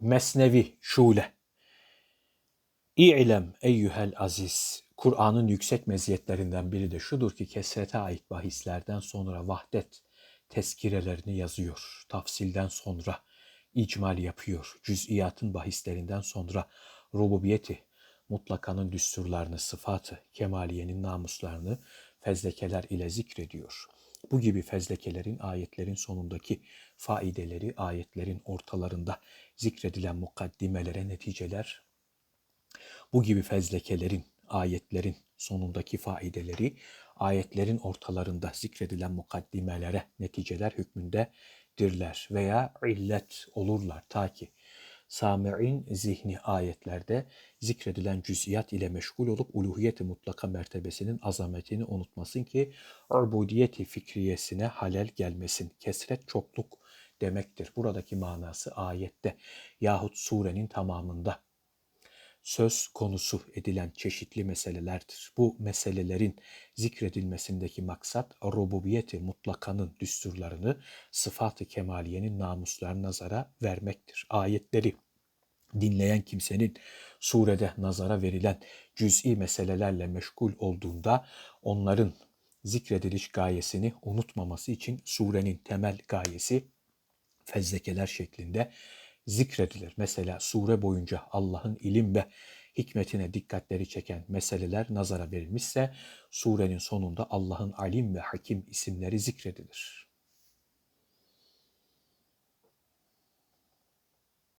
Mesnevi Şule İ'lem eyyühel aziz. Kur'an'ın yüksek meziyetlerinden biri de şudur ki kesrete ait bahislerden sonra vahdet tezkirelerini yazıyor. Tafsilden sonra icmal yapıyor. Cüz'iyatın bahislerinden sonra rububiyeti, mutlakanın düsturlarını, sıfatı, kemaliyenin namuslarını fezlekeler ile zikrediyor. Bu gibi fezlekelerin ayetlerin sonundaki faideleri, ayetlerin ortalarında zikredilen mukaddimelere neticeler, bu gibi fezlekelerin, ayetlerin sonundaki faideleri, ayetlerin ortalarında zikredilen mukaddimelere neticeler hükmündedirler veya illet olurlar. Ta ki Sami'in zihni ayetlerde zikredilen cüz'iyat ile meşgul olup uluhiyeti mutlaka mertebesinin azametini unutmasın ki ubudiyeti fikriyesine halel gelmesin. Kesret çokluk demektir. Buradaki manası ayette yahut surenin tamamında söz konusu edilen çeşitli meselelerdir. Bu meselelerin zikredilmesindeki maksat rububiyeti mutlakanın düsturlarını, sıfat-ı kemaliyenin namuslarını nazara vermektir. Ayetleri dinleyen kimsenin surede nazara verilen cüz'i meselelerle meşgul olduğunda onların zikrediliş gayesini unutmaması için surenin temel gayesi fezlekeler şeklinde zikredilir. Mesela sure boyunca Allah'ın ilim ve hikmetine dikkatleri çeken meseleler nazara verilmişse surenin sonunda Allah'ın alim ve hakim isimleri zikredilir.